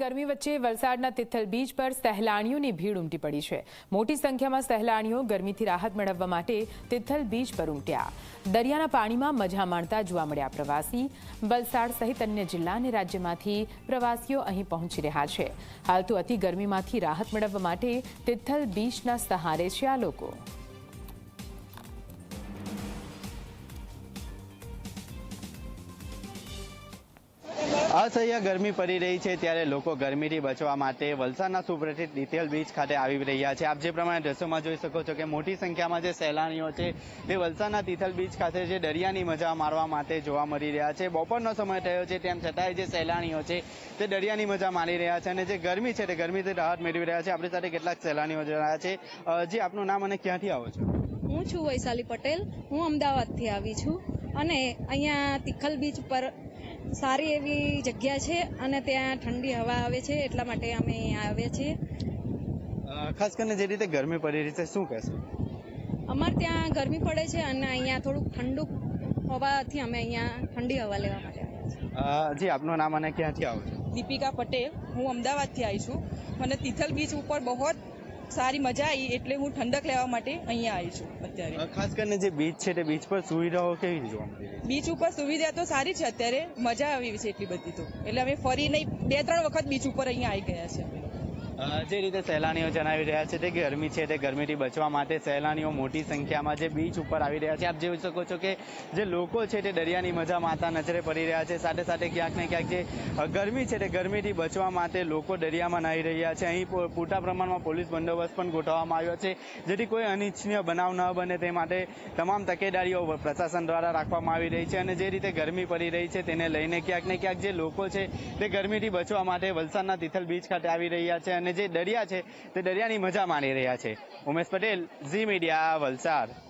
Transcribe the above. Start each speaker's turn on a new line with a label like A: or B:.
A: ગરમી વચ્ચે વલસાડના તિથલ બીચ પર સહેલાણીઓની ભીડ ઉમટી પડી છે. મોટી સંખ્યામાં સહેલાણીઓ ગરમીથી રાહત મેળવવા માટે તિથલ બીચ પર ઉમટ્યા. દરિયાના પાણીમાં મજા માણતા જોવા મળ્યા પ્રવાસી. વલસાડ સહિત અન્ય જિલ્લા અને રાજ્યમાંથી પ્રવાસીઓ અહીં પહોંચી રહ્યા છે. હાલ તો અતિ ગરમીમાંથી રાહત મેળવવા માટે તિથલ બીચના સહારે છે આ લોકો.
B: અસહ્ય ગરમી પડી રહી છે ત્યારે લોકો ગરમીથી બચવા માટે વલસાડના સુપ્રસિદ્ધ ડિટેલ બીચ ખાતે આવી રહ્યા છે. આપ જે પ્રમાણે દ્રશ્યોમાં જોઈ શકો છો કે મોટી સંખ્યામાં જે સહેલાણીઓ છે તે વલસાડના તિથલ બીચ ખાતે જે દરિયાની મજા મારવા માટે જોવા મળી રહ્યા છે. બપોરનો સમય થયો છે, તેમ છતાંય જે સહેલાણીઓ છે તે દરિયાની મજા માણી રહ્યા છે અને જે ગરમી છે તે ગરમીથી રાહત મેળવી રહ્યા છે. આપણી સાથે કેટલાક સહેલાણીઓ રહ્યા છે. જે, આપનું નામ અને ક્યાંથી આવો છો?
C: હું છું વૈશાલી પટેલ. હું અમદાવાદથી આવી છું અને અહીંયા તિથલ બીચ પર સારી એવી જગ્યા છે અને ત્યાં ઠંડી હવા આવે છે એટલા માટે અમે અહીંયા આવ્યા છીએ.
B: ખાસ કરીને જે રીતે ગરમી પડી રહી છે શું કહેશો?
C: અમારે ત્યાં ગરમી પડે છે અને અહીંયા થોડુંક ઠંડુ હોવાથી અમે અહીંયા ઠંડી હવા લેવા માટે આવ્યા
B: જી આપનું નામ અને ક્યાંથી આવો છો?
D: દીપિકા પટેલ. હું અમદાવાદથી આવી છું. મને તિથલ બીચ ઉપર બહુ સારી મજા આવી એટલે હું ઠંડક લેવા માટે અહીંયા આવી છું અત્યારે.
B: ખાસ કરીને જે બીચ છે તે બીચ પર સુવિધાઓ કેવી જોવા મળી
D: બીચ ઉપર સુવિધા તો સારી છે અત્યારે મજા આવી છે એટલી બધી તો. એટલે અમે ફરી નહીં બે ત્રણ વખત બીચ ઉપર અહીંયા આવી ગયા છે
B: જે રીતે સહેલાણીઓ જણાવી રહ્યા છે તે ગરમી છે તે ગરમીથી બચવા માટે સહેલાણીઓ મોટી સંખ્યામાં જે બીચ ઉપર આવી રહ્યા છે. આપ જોઈ શકો છો કે જે લોકો છે તે દરિયાની મજા માતા નજરે પડી રહ્યા છે. સાથે સાથે ક્યાંક ને ક્યાંક જે ગરમી છે તે ગરમીથી બચવા માટે લોકો દરિયામાં નાહી રહ્યા છે. અહીં પૂરતા પ્રમાણમાં પોલીસ બંદોબસ્ત પણ ગોઠવવામાં આવ્યો છે, જેથી કોઈ અનિચ્છનીય બનાવ ન બને તે માટે તમામ તકેદારીઓ પ્રશાસન દ્વારા રાખવામાં આવી રહી છે અને જે રીતે ગરમી પડી રહી છે તેને લઈને ક્યાંક ને ક્યાંક જે લોકો છે તે ગરમીથી બચવા માટે વલસાડના તિથલ બીચ ખાતે આવી રહ્યા છે અને જે દરિયા છે તે દરિયાની મજા માણી રહ્યા છે. Umesh Patel, Zee media, Valsad.